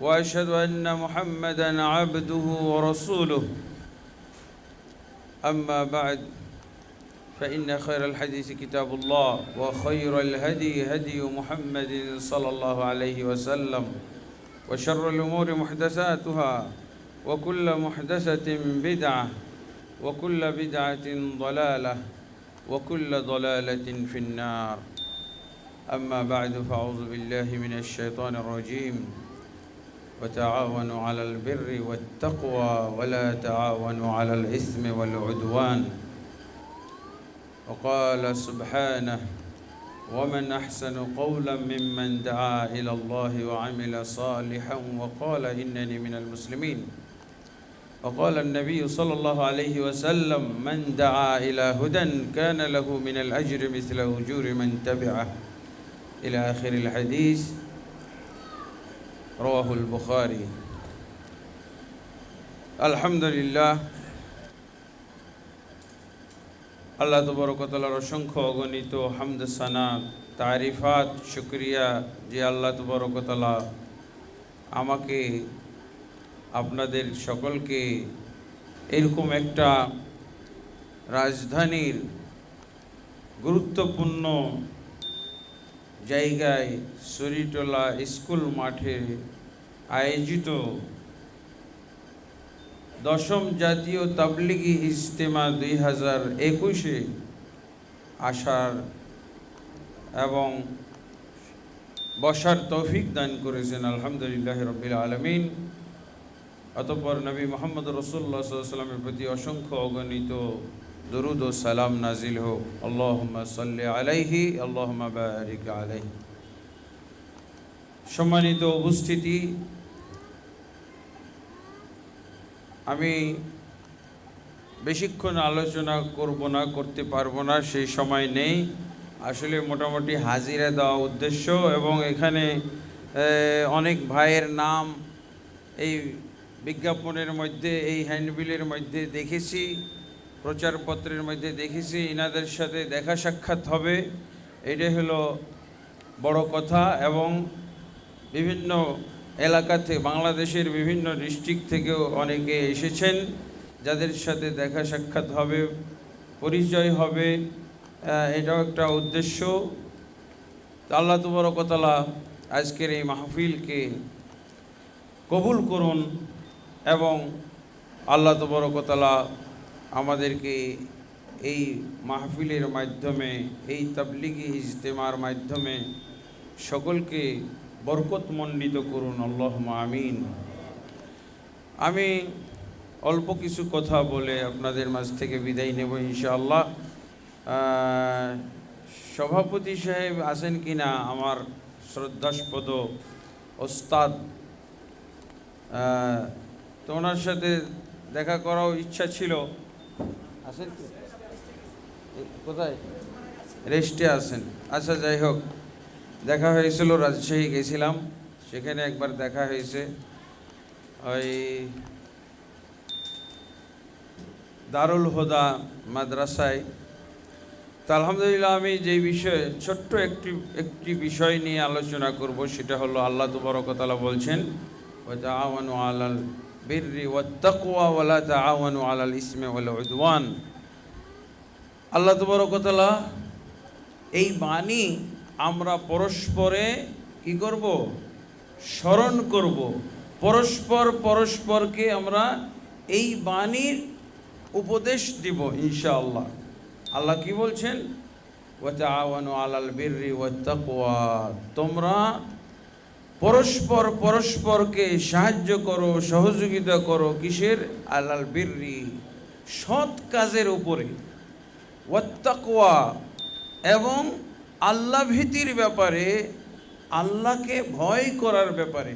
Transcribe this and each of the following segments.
وأشهد أن محمدا عبده ورسوله. أما بعد فإن خير الحديث كتاب الله وخير الهدي هدي محمد صلى الله عليه وسلم وشر الأمور محدثاتها وكل محدثة بدعة وكل بدعة ضلالة وكل ضلالة في النار. أما بعد فأعوذ بالله من الشيطان الرجيم. وتعاونوا على البر والتقوى ولا تعاونوا على الإثم والعدوان. وقال سبحانه ومن أحسن قولا ممن دعا إلى الله وعمل صالحا وقال إنني من المسلمين. وقال النبي صلى الله عليه وسلم من دعا إلى هدى كان له من الأجر مثل أجور من تبعه. إلى آخر الحديث رواه البخاري الحمد لله আল্লাহ তবরকতলার অসংখ্য অগণিত হামদ সানা তারিফাত শুক্রিয়া যে আল্লাহ তবরকতলা আমাকে আপনাদের সকলকে এরকম একটা রাজধানীর গুরুত্বপূর্ণ জায়গায় সরিটোলা স্কুল মাঠে আয়োজিত দশম জাতীয় তাবলিগি ইজতেমা দুই হাজার একুশে আসার এবং বসার তৌফিক দান করেছেন আলহামদুলিল্লাহ রবিল আলমিন। অতঃপর নবী মোহাম্মদ রসুল্লাহ সাল্লামের প্রতি অসংখ্য অগণিত দরুদ ও সালাম নাজিল হোক আল্লাহ সাল্লি আলাইহি আল্লাহ বারিক আলাইহি। সম্মানিত উপস্থিতি, আমি বেশিক্ষণ আলোচনা করব না, করতে পারব না, সেই সময় নেই। আসলে মোটামুটি হাজিরা দেওয়া উদ্দেশ্য এবং এখানে অনেক ভাইয়ের নাম এই বিজ্ঞাপনের মধ্যে, এই হ্যান্ডবিলের মধ্যে দেখেছি। প্রচারপত্রের মধ্যে দেখেছি, ইনাদের সাথে দেখা সাক্ষাৎ হবে। এটাই হলো বড় কথা এবং বিভিন্ন এলাকা থেকে বাংলাদেশের বিভিন্ন ডিস্ট্রিক্ট থেকেও অনেকে এসেছেন, যাদের সাথে দেখা সাক্ষাৎ হবে, পরিচয় হবে এটাও একটা উদ্দেশ্য। আল্লাহ তুবরকতলা আজকের এই মাহফিলকে কবুল করুন এবং আল্লাহ তবরকতলা আমাদেরকে এই মাহফিলের মাধ্যমে, এই তাবলিগি ইজতেমার মাধ্যমে সকলকে বরকতমণ্ডিত করুন আল্লাহ আমিন। আমি অল্প কিছু কথা বলে আপনাদের মাঝ থেকে বিদায় নেব, ইনশাআল্লাহ। সভাপতি সাহেব আছেন কি না আমার শ্রদ্ধাস্পদ ওস্তাদ। তো ওনার সাথে দেখা করাও ইচ্ছা ছিল। আছেন কোথায়? রেস্টে আছেন। আচ্ছা যাই হোক। দেখা হয়েছিল রাজশাহী গেছিলাম। সেখানে একবার দেখা হয়েছে। ওই দারুল হোদা মাদ্রাসায়। তো আলহামদুলিল্লাহ, আমি যেই বিষয়ে ছোট্ট একটি একটি বিষয় নিয়ে আলোচনা করব, সেটা হলো আল্লাহ তবরকতালা বলছেন ওই আওয়ান আল্লাহ বিরি ওয়াত্তাকুয়া ওয়ালা তাআওয়ানু আলাল ইসমে ওয়াল উদওয়ান। আল্লাহ তবরকতলা এই বাণী আমরা পরস্পরে কি করব? স্মরণ করব। পরস্পর পরস্পরকে আমরা এই বাণীর উপদেশ দিব ইনশাআল্লাহ। আল্লাহ কি বলছেন? ওয়াতাওয়ানু আলাল বিরি ওয়াত্তাকুয়া তোমরা পরস্পর পরস্পরকে সাহায্য করো, সহযোগিতা করো, কিসের? আলাল বিররি, সৎ কাজের উপরে। ওয়াত্তাকওয়া এবং আল্লাহ ভীতির ব্যাপারে, আল্লাহকে ভয় করার ব্যাপারে।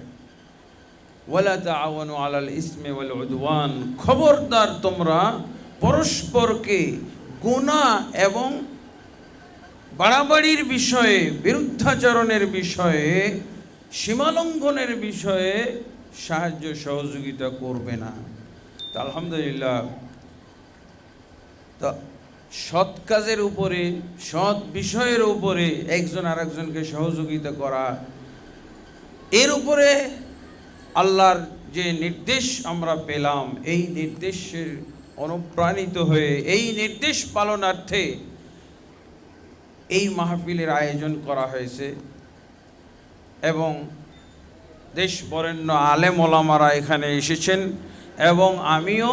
ওয়ালা তাআওয়ানু আলাল ইসমে ওয়াল উদওয়ান, খবরদার তোমরা পরস্পরকে গুনাহ এবং বাড়াবাড়ির বিষয়ে, বিরুদ্ধাচরণের বিষয়ে সীমালঙ্ঘনের বিষয়ে সাহায্য, সহযোগিতা করবে না। তা আলহামদুলিল্লাহ, তো সৎ কাজের উপরে, সৎ বিষয়ের উপরে একজন আরেকজনকে সহযোগিতা করা, এর উপরে আল্লাহর যে নির্দেশ আমরা পেলাম, এই নির্দেশের অনুপ্রাণিত হয়ে, এই নির্দেশ পালনার্থে এই মাহফিলের আয়োজন করা হয়েছে। এবং দেশ বরেণ্য আলেম এখানে এসেছেন এবং আমিও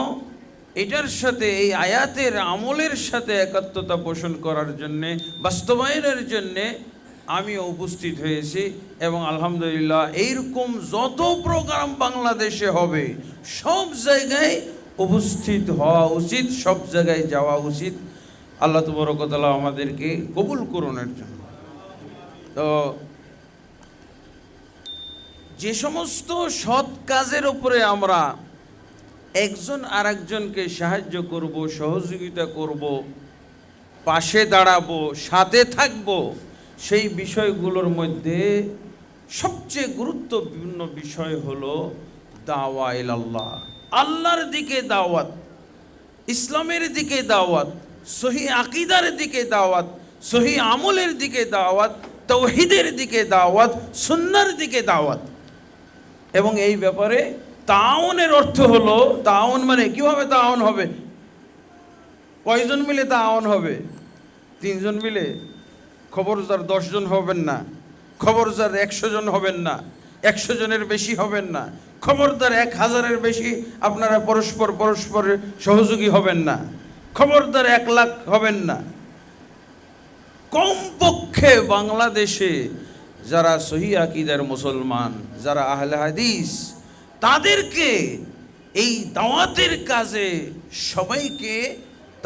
এটার সাথে, এই আয়াতের আমলের সাথে একাত্মতা পোষণ করার জন্যে, বাস্তবায়নের জন্যে আমিও উপস্থিত হয়েছি এবং আলহামদুলিল্লাহ এইরকম যত প্রোগ্রাম বাংলাদেশে হবে, সব জায়গায় উপস্থিত হওয়া উচিত, সব জায়গায় যাওয়া উচিত। আল্লাহ তবরকতলা আমাদেরকে কবুল করুনের জন্য। তো যে সমস্ত সৎ কাজের উপরে আমরা একজন আরেকজনকে সাহায্য করব, সহযোগিতা করব, পাশে দাঁড়াবো, সাথে থাকব, সেই বিষয়গুলোর মধ্যে সবচেয়ে গুরুত্বপূর্ণ বিষয় হলো দাওয়া আল্লাহ আল্লাহর দিকে দাওয়াত, ইসলামের দিকে দাওয়াত, সহি আকিদার দিকে দাওয়াত, সহি আমলের দিকে দাওয়াত, তৌহিদের দিকে দাওয়াত সুন্নার দিকে দাওয়াত। এবং এই ব্যাপারে তাওনের অর্থ হলো, তাওন মানে কীভাবে তাওন হবে? কয়জন মিলে তাওন হবে? তিনজন মিলে? খবরদার দশজন হবেন না। খবরদার একশো জন হবেন না। একশো জনের বেশি হবেন না। খবরদার এক হাজারের বেশি আপনারা পরস্পর পরস্পরের সহযোগী হবেন না। খবরদার এক লাখ হবেন না। কমপক্ষে বাংলাদেশে যারা সহি আকিদার মুসলমান, যারা আহলে হাদিস, তাদেরকে এই দাওয়াতের কাজে সবাইকে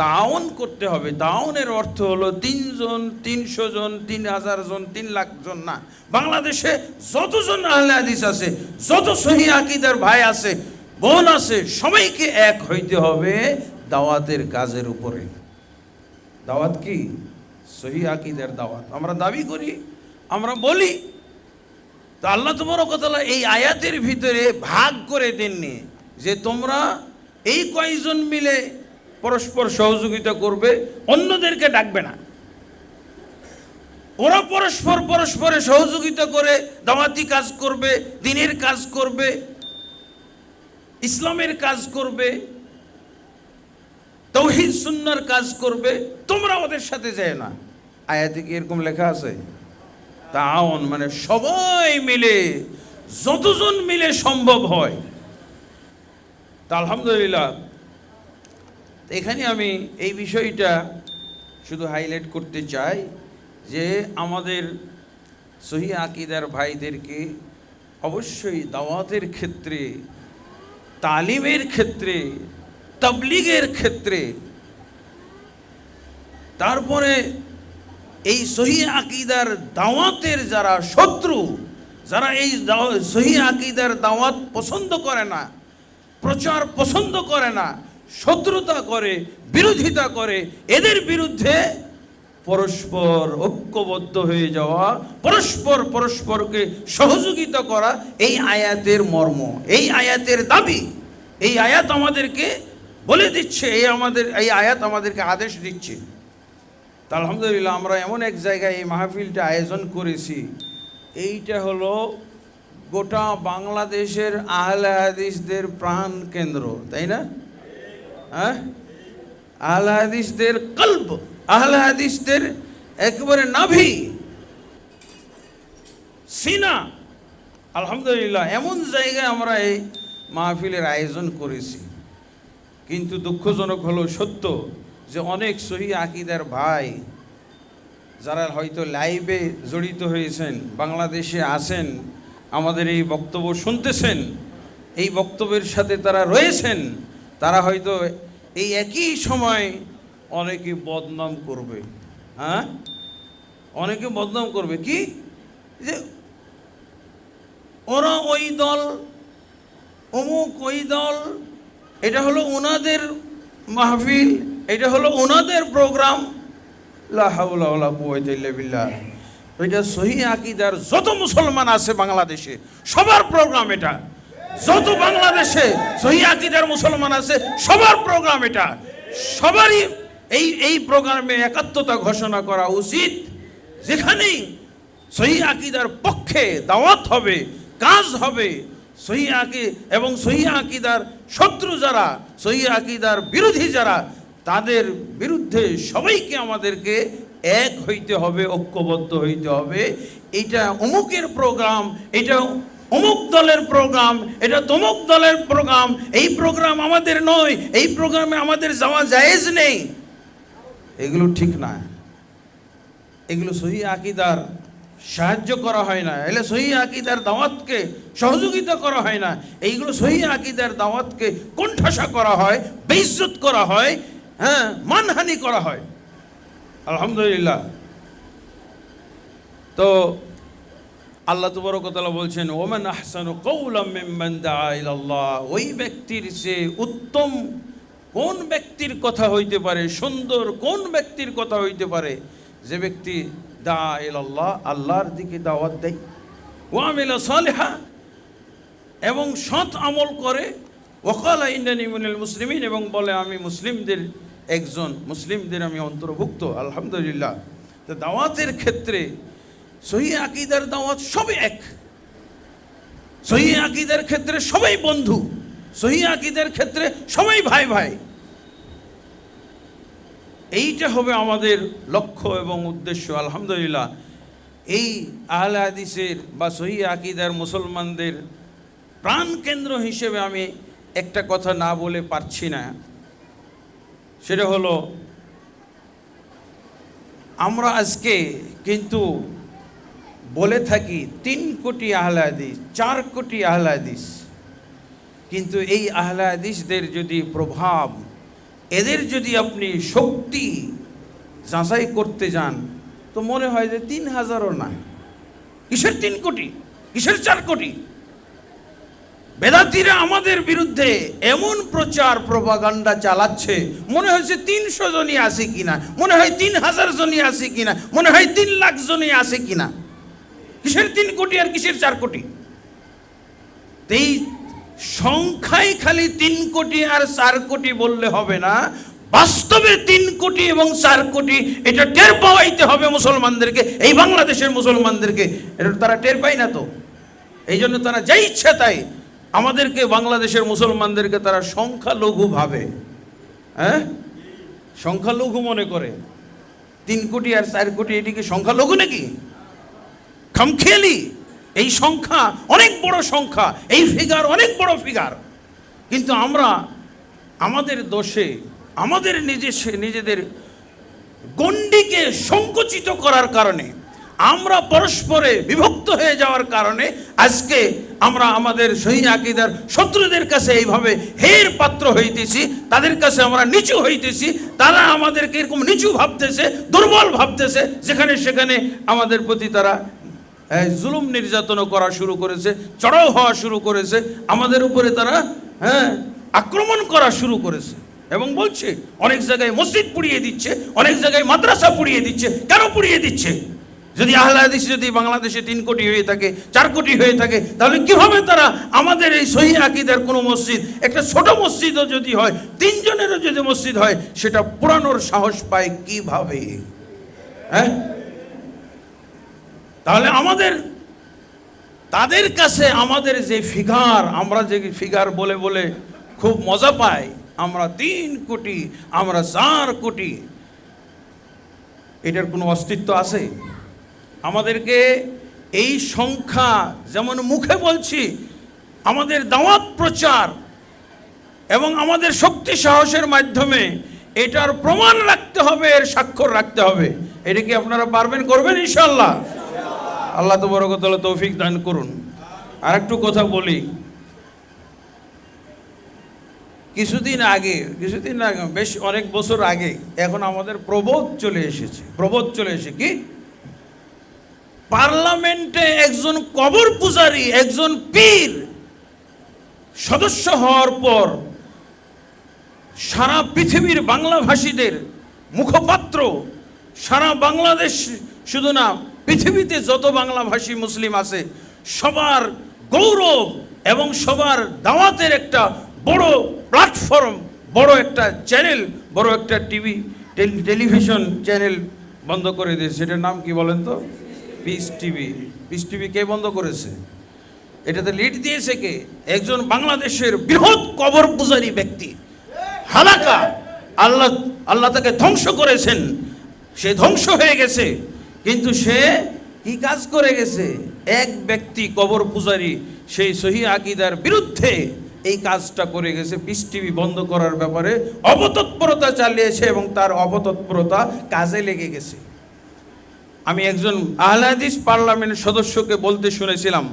তাওন করতে হবে। তাওনের অর্থ হলো তিনজন, তিনশো জন, তিন হাজার জন, তিন লাখ জন না। বাংলাদেশে যতজন আহলে হাদিস আছে, যত সহি আকিদার ভাই আছে, বোন আছে, সবাইকে এক হইতে হবে দাওয়াতের কাজের উপরে। দাওয়াত কি? সহি আকিদের দাওয়াত। আমরা দাবি করি আমরা বলি। তো আল্লাহ তোমার কথা এই আয়াতের ভিতরে ভাগ করে দেননি যে তোমরা এই কয়জন মিলে পরস্পর সহযোগিতা করবে, অন্যদেরকে ডাকবে না। ওরা পরস্পর পরস্পরে সহযোগিতা করে দাওয়াতি কাজ করবে, দিনের কাজ করবে, ইসলামের কাজ করবে, তৌহিদ সুন্নার কাজ করবে, তোমরা ওদের সাথে যায় না। আয়াতে কি এরকম লেখা আছে? তাওন মানে সবাই মিলে, যতজন মিলে সম্ভব হয়। তা আলহামদুলিল্লাহ, এখানে আমি এই বিষয়টা শুধু হাইলাইট করতে চাই যে আমাদের সহি আকিদার ভাইদেরকে অবশ্যই দাওয়াতের ক্ষেত্রে, তালিমের ক্ষেত্রে, তবলিগের ক্ষেত্রে, তারপরে এই সহি আকিদার দাওয়াতের যারা শত্রু, যারা এই সহি আকিদার দাওয়াত পছন্দ করে না, প্রচার পছন্দ করে না, শত্রুতা করে, বিরোধিতা করে, এদের বিরুদ্ধে পরস্পর ঐক্যবদ্ধ হয়ে যাওয়া, পরস্পর পরস্পরকে সহযোগিতা করা এই আয়াতের মর্ম, এই আয়াতের দাবি। এই আয়াত আমাদেরকে বলে দিচ্ছে, এই আমাদের, এই আয়াত আমাদেরকে আদেশ দিচ্ছে। তা আলহামদুলিল্লাহ, আমরা এমন এক জায়গায় এই মাহফিলটা আয়োজন করেছি। এইটা হলো গোটা বাংলাদেশের আহলে হাদিসদের প্রাণ কেন্দ্র, তাই না? হ্যাঁ? আহলে হাদিসদের কল্প, আহলে হাদিসদের একেবারে নাভি। সিনা। আলহামদুলিল্লাহ, এমন জায়গায় আমরা এই মাহফিলের আয়োজন করেছি। কিন্তু দুঃখজনক হলো সত্য যে অনেক সহি আকিদার ভাই যারা হয়তো লাইভে জড়িত হয়েছেন, বাংলাদেশে আছেন, আমাদের এই বক্তব্য শুনতেছেন, এই বক্তব্যের সাথে তারা রয়েছেন, তারা হয়তো এই একই সময় অনেকে বদনাম করবে। হ্যাঁ? অনেকে বদনাম করবে। কি? যে ওরা ওই দল, অমুক ওই দল, এটা হলো ওনাদের মাহফিল এটা হলো ওনাদের প্রোগ্রাম এটা সহি আকিদার যত মুসলমান আছে বাংলাদেশে, সবার প্রোগ্রাম এটা। যত বাংলাদেশে সহি আকিদার মুসলমান আছে, সবার প্রোগ্রাম এটা। সবারই এই এই প্রোগ্রামে একাত্মতা ঘোষণা করা উচিত। যেখানেই সহি আকিদার পক্ষে দাওয়াত হবে, কাজ হবে, সহি আকি, এবং সহি আকিদার শত্রু যারা, সহি আকিদার বিরোধী যারা তাদের বিরুদ্ধে সবাইকে আমাদেরকে এক হইতে হবে, ঐক্যবদ্ধ হইতে হবে। এটা অমুকের প্রোগ্রাম, এটা অমুক দলের প্রোগ্রাম, এটা তমুক দলের প্রোগ্রাম। এই প্রোগ্রাম আমাদের নয়, এই প্রোগ্রামে আমাদের যাওয়া জায়েজ নেই। এগুলো ঠিক না। এগুলো সহি আকিদার সাহায্য করা হয় না। এলে সহি আকিদার দাওয়াতকে সহযোগিতা করা হয় না। এইগুলো সহি আকিদার দাওয়াতকে কোণঠাসা করা হয়, বেইজ্জত করা হয়। হ্যাঁ মানহানি করা হয়। আলহামদুলিল্লাহ। তো আল্লাহ তুবরকতলা বলছেন, ওমান আহসানু কৌলাম মিম্মান দাআ ইলাল্লাহ। ওই ব্যক্তির সে উত্তম কোন ব্যক্তির কথা হইতে পারে, সুন্দর কোন ব্যক্তির কথা হইতে পারে, যে ব্যক্তি দা ইলাল্লাহ, আল্লাহর দিকে দাওয়াত দেয়। ও আমিলা সালেহা, এবং সৎ আমল করে। ওকাল ইন্ডিয়ান মিনাল মুসলিমিন, এবং বলে, আমি মুসলিমদের একজন মুসলিমদের আমি অন্তর্ভুক্ত, আলহামদুলিল্লাহ। তো দাওয়াতের ক্ষেত্রে সহি আকিদার দাওয়াত সবই এক। সহি আকিদার ক্ষেত্রে সবাই বন্ধু, সহি আকিদার ক্ষেত্রে সবাই ভাই ভাই। এইটা হবে আমাদের লক্ষ্য এবং উদ্দেশ্য, আলহামদুলিল্লাহ। এই আহলে হাদিসের বা সহি আকিদার মুসলমানদের প্রাণকেন্দ্র হিসেবে আমি একটা কথা না বলে পারছি না। সেটা হলো, আমরা আজকে কিন্তু বলে থাকি তিন কোটি আহলে হাদিস, চার কোটি আহলে হাদিস। কিন্তু এই আহলে হাদিসদের যদি প্রভাব, এদের যদি আপনি শক্তি যাচাই করতে যান, তো মনে হয় যে তিন হাজারও না। কিসের তিন কোটি? কিসের চার কোটি? বেদাতিরা আমাদের বিরুদ্ধে এমন প্রচার প্রভাগান্ডা চালাচ্ছে। মনে হয়েছে তিনশো জনই আছে কিনা? মনে হয় তিন হাজার জনই আছে কিনা? মনে হয় তিন লাখ জনই আছে কিনা? কিসের তিন কোটি আর কিসের চার কোটি? এই সংখ্যায় খালি তিন কোটি আর চার কোটি বললে হবে না। বাস্তবে তিন কোটি এবং চার কোটি, এটা টের পাওয়াইতে হবে মুসলমানদেরকে, এই বাংলাদেশের মুসলমানদেরকে। এটা তারা টের পায় না তো। এই জন্য তারা যাই ইচ্ছা তাই আমাদেরকে, বাংলাদেশের মুসলমানদেরকে তারা সংখ্যালঘু ভাবে হ্যাঁ? সংখ্যালঘু মনে করে। তিন কোটি আর চার কোটি এটিকে সংখ্যালঘু নাকি? খামখেয়ালি। এই সংখ্যা অনেক বড় সংখ্যা, এই ফিগার অনেক বড় ফিগার কিন্তু আমরা, আমাদের দোষে, আমাদের নিজে নিজেদের গণ্ডিকে সংকুচিত করার কারণে আমরা পরস্পরে বিভক্ত হয়ে যাওয়ার কারণে আজকে আমরা আমাদের সহি আকিদার শত্রুদের কাছে এইভাবে হের পাত্র হইতেছি, তাদের কাছে আমরা নিচু হইতেছি, তারা আমাদেরকে এরকম নিচু ভাবতেছে, দুর্বল ভাবতেছে, যেখানে সেখানে আমাদের প্রতি তারা জুলুম নির্যাতনও করা শুরু করেছে, চড়াও হওয়া শুরু করেছে, আমাদের উপরে তারা হ্যাঁ আক্রমণ করা শুরু করেছে। এবং বলছে, অনেক জায়গায় মসজিদ পুড়িয়ে দিচ্ছে, অনেক জায়গায় মাদ্রাসা পুড়িয়ে দিচ্ছে, কেন পুড়িয়ে দিচ্ছে? যদি আহলাদিস যদি বাংলাদেশে তিন কোটি হয়ে থাকে, চার কোটি হয়ে থাকে, তাহলে কীভাবে তারা আমাদের এই সহি আকিদের কোনো মসজিদ, একটা ছোট মসজিদও যদি হয়, তিনজনেরও যদি মসজিদ হয়, সেটা পুরানোর সাহস পায় কীভাবে? হ্যাঁ? তাহলে আমাদের, তাদের কাছে আমাদের যে ফিগার, আমরা যে ফিগার বলে বলে খুব মজা পাই, আমরা তিন কোটি, আমরা চার কোটি, এটার কোনো অস্তিত্ব আছে? আমাদেরকে এই সংখ্যা যেমন মুখে বলছি, আমাদের দাওয়াত প্রচার এবং আমাদের শক্তি সাহসের মাধ্যমে এটার প্রমাণ রাখতে হবে, এর স্বাক্ষর রাখতে হবে। এটা কি আপনারা পারবেন, করবেন ইনশাল্লাহ আল্লাহ তো বড় কথা তৌফিক দান করুন। আর একটু কথা বলি। কিছুদিন আগে কিছুদিন আগে, বেশ অনেক বছর আগে, এখন আমাদের প্রবোধ চলে এসেছে। প্রবোধ চলে এসে কি? পার্লামেন্টে একজন কবর পূজারী, একজন পীর সদস্য হওয়ার পর সারা পৃথিবীর বাংলাভাষীদের মুখপাত্র, সারা বাংলাদেশ শুধু না, পৃথিবীতে যত বাংলাভাষী মুসলিম আছে, সবার গৌরব এবং সবার দাওয়াতের একটা বড় প্ল্যাটফর্ম, বড় একটা চ্যানেল, বড় একটা টিভি টেলিভিশন চ্যানেল বন্ধ করে দিয়েছে। সেটার নাম কি বলেন তো? পিস টিভি পিস টিভি কে বন্ধ করেছে? এটাতে লিড দিয়েছে কে? একজন বাংলাদেশের বৃহৎ কবর পূজারী ব্যক্তি। হালাকা। আল্লাহ আল্লাহ তাকে ধ্বংস করেছেন। সে ধ্বংস হয়ে গেছে। কিন্তু সে কি কাজ করে গেছে? এক ব্যক্তি কবর পূজারী, সেই সহি আকিদার বিরুদ্ধে এই কাজটা করে গেছে। পিস টিভি বন্ধ করার ব্যাপারে অবতৎপরতা চালিয়েছে এবং তার অবতৎপরতা কাজে লেগে গেছে। আমি একজন আহলাদিস পার্লামেন্ট সদস্যকে বলতে শুনেছিলাম,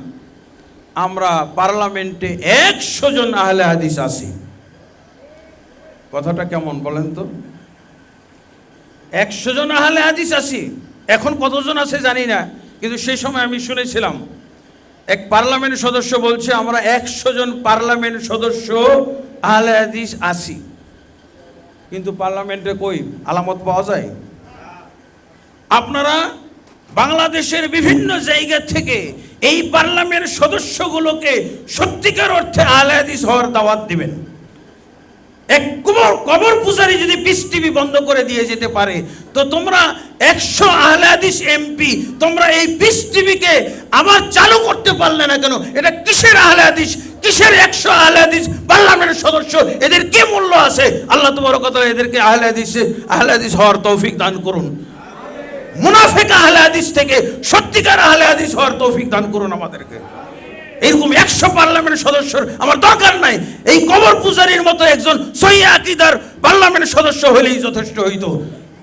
আমরা পার্লামেন্টে একশো জন আহলে হাদিস আছি। কথাটা কেমন বলেন তো? একশো জন আহলে হাদিস আছি। এখন কতজন আছে জানি না, কিন্তু সেই সময় আমি শুনেছিলাম, এক পার্লামেন্ট সদস্য বলছে, আমরা একশো জন পার্লামেন্ট সদস্য আহলে হাদিস আছি। কিন্তু পার্লামেন্টে কই? আলামত পাওয়া যায়? আপনারা বাংলাদেশের বিভিন্ন জায়গা থেকে এই পার্লামেন্ট সদস্যগুলোকে সত্যিকার অর্থে আহলে হাদিস হওয়ার দাওয়াত দিবেন। এক কবর কবর পূজারি যদি পিস টিভি বন্ধ করে দিয়ে যেতে পারে, তো তোমরা একশো আহলাদিস এমপি তোমরা এই পিস টিভিকে আবার চালু করতে পারলে না কেন? এটা কিসের আহলাদিস কিসের একশো আহলাদিস পার্লামেন্টের সদস্য, এদের কি মূল্য আছে? আল্লাহ তোমার কথা এদেরকে আহলাদিস আহলাদিস হওয়ার তৌফিক দান করুন। মুনাফেক আহলে হাদিস থেকে সত্যিকার আহলে হাদিস হওয়ার তৌফিক দান করুন আমাদেরকে। এরকম একশো পার্লামেন্ট সদস্যর আমার দরকার নাই। এই কবর পূজারীর মতো একজন সহি আকিদার পার্লামেন্ট সদস্য হলেই যথেষ্ট হইতো।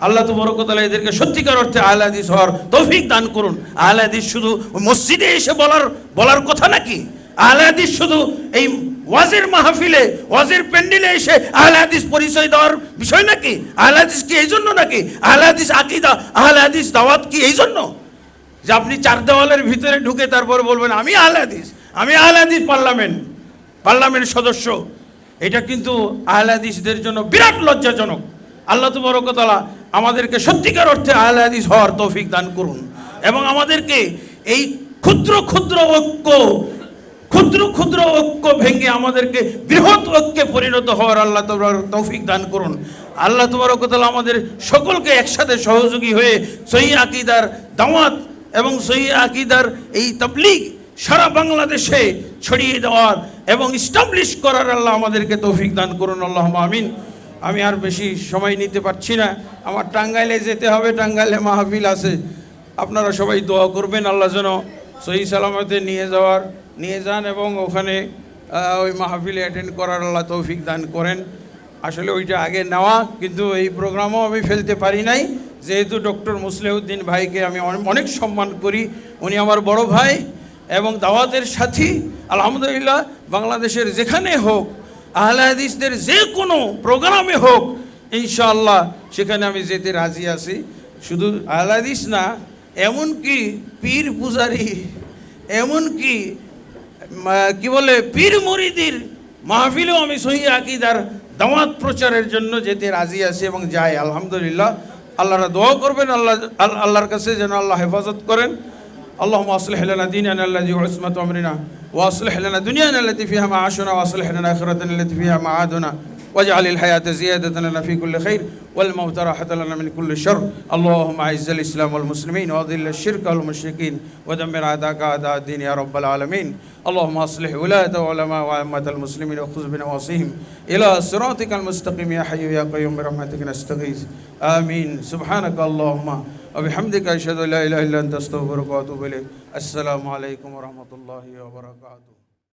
আল্লাহ তো কথা এদেরকে সত্যিকার অর্থে আহলে হাদিস হওয়ার তৌফিক দান করুন। আহলে হাদিস শুধু মসজিদে এসে বলার বলার কথা নাকি? আহলে হাদিস শুধু এই ওয়াজের মাহফিলে, ওয়াজের প্যান্ডেলে এসে আহলে পরিচয় দেওয়ার বিষয় নাকি? আহলে কি এই জন্য নাকি? আহলে আকিদা, আহলে দাওয়াত কি এই জন্য? যে আপনি চার দেওয়ালের ভিতরে ঢুকে তারপর বলবেন, আমি আহলে আমি আহলে পার্লামেন্ট পার্লামেন্ট সদস্য। এটা কিন্তু আহলে হাদিসদের জন্য বিরাট লজ্জাজনক। আল্লাহ তবরকতলা আমাদেরকে সত্যিকার অর্থে আহলে হাদিস হওয়ার তৌফিক দান করুন। এবং আমাদেরকে এই ক্ষুদ্র ক্ষুদ্র ঐক্য ক্ষুদ্র ক্ষুদ্র ঐক্য ভেঙে আমাদেরকে বৃহৎ ঐক্যে পরিণত হওয়ার আল্লাহ তোমার তৌফিক দান করুন। আল্লাহ তোমার আমাদের সকলকে একসাথে সহযোগী হয়ে সহি আকিদার দাওয়াত এবং সহি আকিদার এই তাবলিগ সারা বাংলাদেশে ছড়িয়ে দেওয়ার এবং স্টাবলিশ করার আল্লাহ আমাদেরকে তৌফিক দান করুন আল্লাহ আমিন। আমি আর বেশি সময় নিতে পারছি না। আমার টাঙ্গাইলে যেতে হবে, টাঙ্গাইলে মাহফিল আছে। আপনারা সবাই দোয়া করবেন, আল্লাহ যেন সহি সালামতে নিয়ে যাওয়ার নিয়ে যান এবং ওখানে ওই মাহফিলে অ্যাটেন্ড করার আল্লাহ তৌফিক দান করেন। আসলে ওইটা আগে নেওয়া, কিন্তু এই প্রোগ্রামও আমি ফেলতে পারি নাই। যেহেতু ডক্টর মুসলেউদ্দিন ভাইকে আমি অনে- অনেক সম্মান করি। উনি আমার বড় ভাই এবং দাওয়াতের সাথী। আলহামদুলিল্লাহ, বাংলাদেশের যেখানে হোক, আহলে হাদিসদের যে কোনো প্রোগ্রামে হোক, ইনশাআল্লাহ, সেখানে আমি যেতে রাজি আছি। শুধু আহলে হাদিস না, এমনকি পীর পূজারি, এমনকি কি বলে, পীর মরিদির মাহফিলেও আমি সহি আকিদার দামাত প্রচারের জন্য যেতে রাজি আছি এবং যাই, আলহামদুলিল্লাহ। আল্লাহরা দোয়া করবেন, আল্লাহ আল্লাহর কাছে যেন আল্লাহ হেফাজত করেন। আল্লাহ আসলহ দিন আল্লাহ ওসমত আমরিনা ওয়াসলহ দুনিয়া আল্লাহ ফিহা মা আসনা ওয়াসলহ আখরাত আল্লাহ ফিহা মা আদনা واجعل الحياة زيادة لنا في كل خير والموت راحة لنا من كل شر. اللهم أعز الإسلام والمسلمين وأذل الشرك والمشركين ودمر أعداءك أعداء الدين يا رب العالمين. اللهم أصلح ولاة وعلماء وعامة المسلمين وخذ بنواصيهم إلى صراطك المستقيم يا حي يا قيوم برحمتك نستغيث. آمين. سبحانك اللهم وبحمدك أشهد أن لا إله إلا أنت أستغفرك وأتوب إليك. السلام عليكم ورحمة الله وبركاته.